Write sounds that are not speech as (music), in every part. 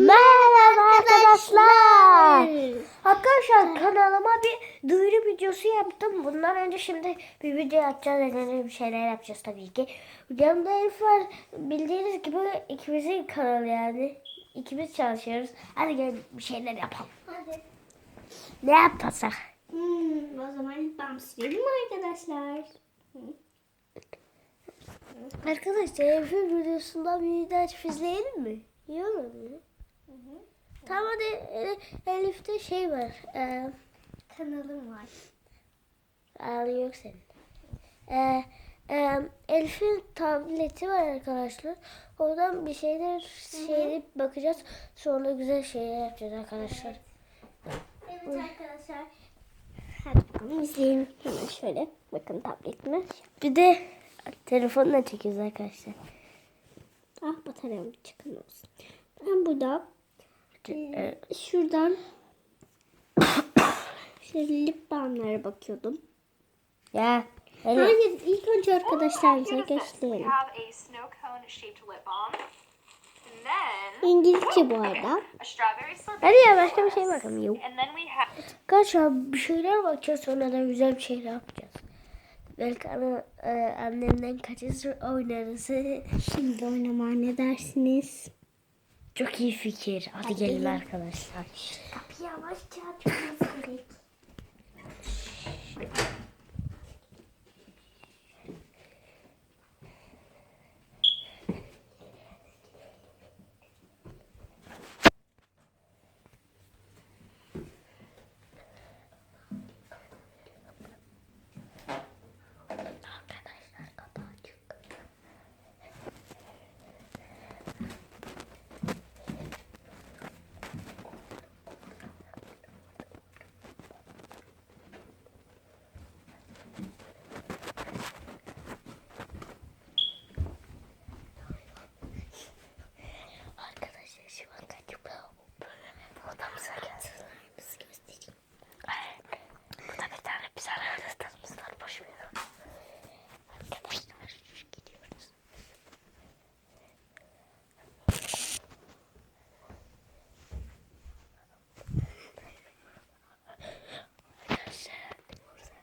Merhaba arkadaşlar. Arkadaşlar kanalıma bir duyuru videosu yaptım. Bundan önce şimdi bir video yapacağız. Önemli bir şeyler yapacağız tabii ki. Yanımda Elif var. Bildiğiniz gibi ikimizin kanalı yani. İkimiz çalışıyoruz. Hadi gel bir şeyler yapalım. Hadi. Ne yapasak? Hmm, o zaman bamsürelim arkadaşlar. Arkadaşlar Elif'in videosundan bir video açıp izleyelim mi? İyi olur mu? Tamam hadi e, Elif'te şey var. Eee Kanalım var. Ağrı yok senin. Ee, e, Elif'in tableti var arkadaşlar. Oradan bir şeyler şey bakacağız. Sonra güzel şeyler yapacağız arkadaşlar. Evet arkadaşlar. Hadi bakalım izleyelim. Hemen şöyle bakın tabletime. Bir de telefonla çekiyoruz arkadaşlar. Ah bataryam çıkın olsun. Ben burada Ee, şuradan (coughs) şöyle lip balmlara bakıyordum. Ya Elif. Hayır ilk önce arkadaşlarımıza gösterelim. İngilizce bu arada. Hadi ya başka bir şey bakalım. Yok. Arkadaşlar bir şeyler bakacağız sonra da güzel bir şeyler yapacağız. Belki ana, e, annemden kaçış oynarız. (laughs) Şimdi oynamaya ne dersiniz? Çok iyi fikir. Hadi gelin arkadaşlar. Kapıyı yavaşça açmamız gerek. Arkadaşlar kapı açık. Arkadaşlar şu an kaçıp odamıza gelsin. Biz göstereyim. Burada bir tane biz aramızda var. Boş ver. Arkadaşlar gidiyoruz. Arkadaşlar burada.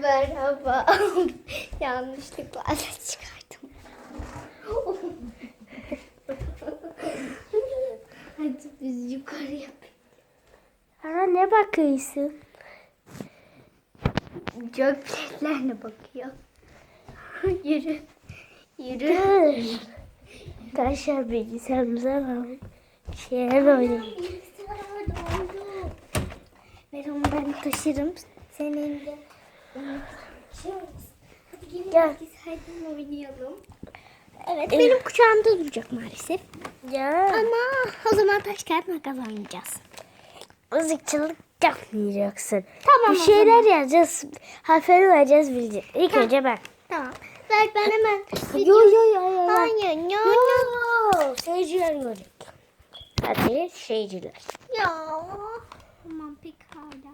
Merhaba. (laughs) Yanlışlıkla (laughs) ses çıkardım. (laughs) Hadi biz yukarı yapayım. Aa, ne bakıyorsun? Göklerine bakıyor. yürü. Yürü. Dur. Arkadaşlar bilgisayarımıza alalım. Bir şeyler oynayalım. Ben onu ben taşırım. Senin de. Şey Gel. biz hadi oynayalım. Evet benim kucağımda duracak maalesef. Ya. Ama o zaman taş kağıt makas oynayacağız. Mızıkçılık yapmayacaksın. Tamam Bir şeyler yazacağız. Harfleri vereceğiz bileceğiz. İlk önce ben. Tamam. Ver ben hemen. Yo yo yo yo. Hayır no. Yo. Seyirciler görecek. Hadi seyirciler. Ya. Tamam pekala.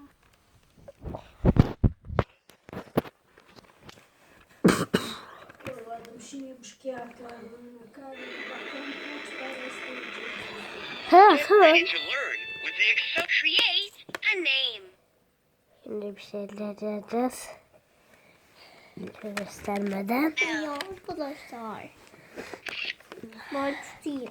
Ha tamam. ready to learn with the exception. Create a name. Şimdi bir şeyler yazacağız. Göstermeden. Ya arkadaşlar. Mart değil.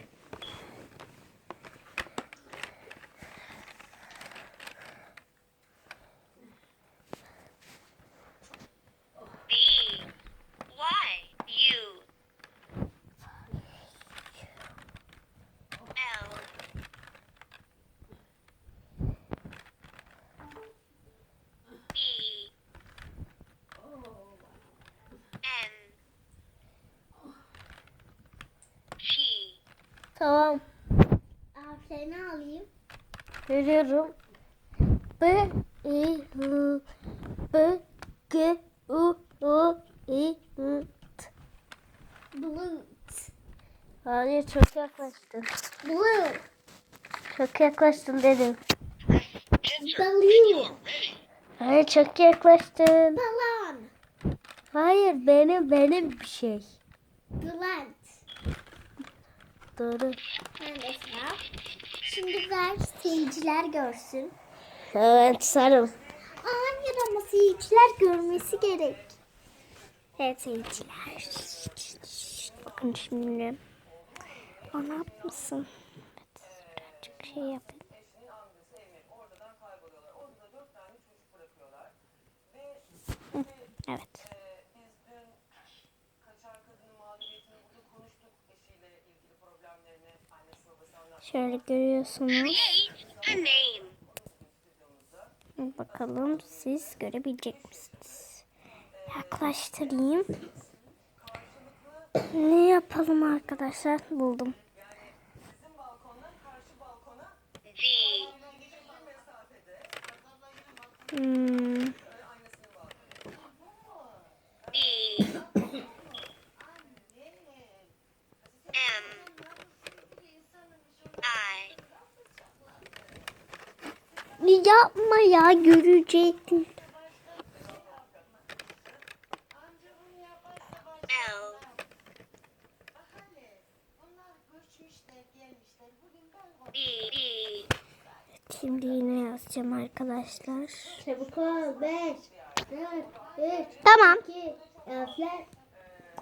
B. Y. U. L. E. N. G. Tamam. Harflerini alayım. Veriyorum. B, I, H, B, G, U, U, I, N, T. Blue. Hayır çok yaklaştın. Blue. Çok yaklaştın dedim. Ready. Hayır çok yaklaştın. Balon. Hayır benim benim bir şey. Bülent. Doğru. Şimdi ver seyirciler görsün. Evet sarım. Hayır ama seyirciler görmesi gerek. Evet seyirciler. Bakın şimdi. O ne yapmışsın? Evet, birazcık şey yapayım. Evet. Şöyle görüyorsunuz. Name. Bakalım siz görebilecek misiniz? Yaklaştırayım. Ne yapalım arkadaşlar? Buldum. Hmm, E M I yapma ya görecektin. Şimdi yine yazacağım arkadaşlar. Çabuk ol. 5, 4, 3, Tamam. 2, harfler.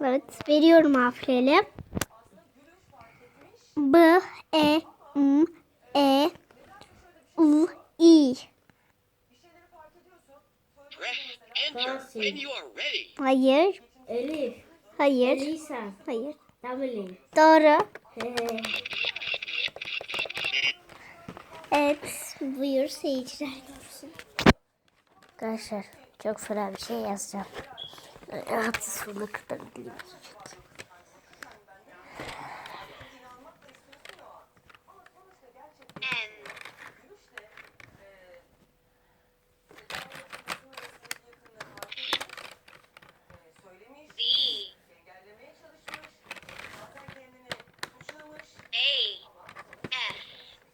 Evet veriyorum harfleri. B, E, M, E, U, I. Press enter when you are ready. Hayır. Elif, Hayır. Elisa, Hayır. Tamilin. Doğru. Evet. Buyur seyirciler görsün. Arkadaşlar çok fena bir şey yazacağım. Rahatsız sonuna kadar dilim N B A F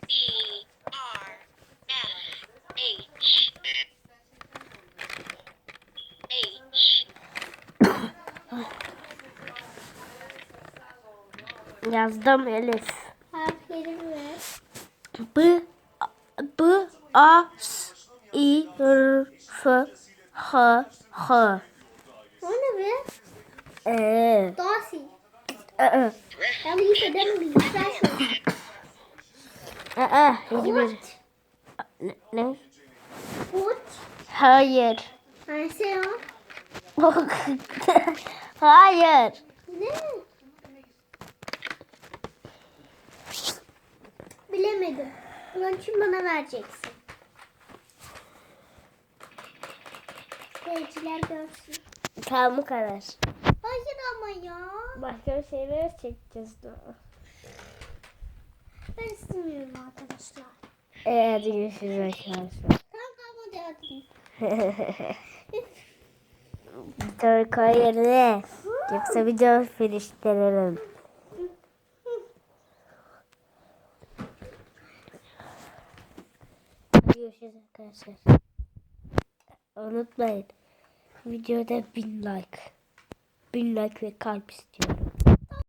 B R F H H Yazdım Elif. Harfleri. B, B, A, S, I, R, F, H, H. O ne be? Ee, Dasi. ı, Ya liseden bilgisayar şu. ı, hiçbir. Ne? ne? Uç. Hayır. O. (laughs) Hayır. Ne? Bilemedim. Bunun için bana vereceksin. Seyirciler görsün. Tamam bu kadar. Hayır ama ya. Başka bir şeyler çekeceğiz. Ben istemiyorum arkadaşlar. Ee, hadi görüşürüz arkadaşlar. Tamam tamam hadi hadi. (laughs) Dur koy yerine. Yoksa video filiştiririm. Görüşürüz arkadaşlar. Unutmayın. Videoda bin like. Bin like ve kalp istiyorum.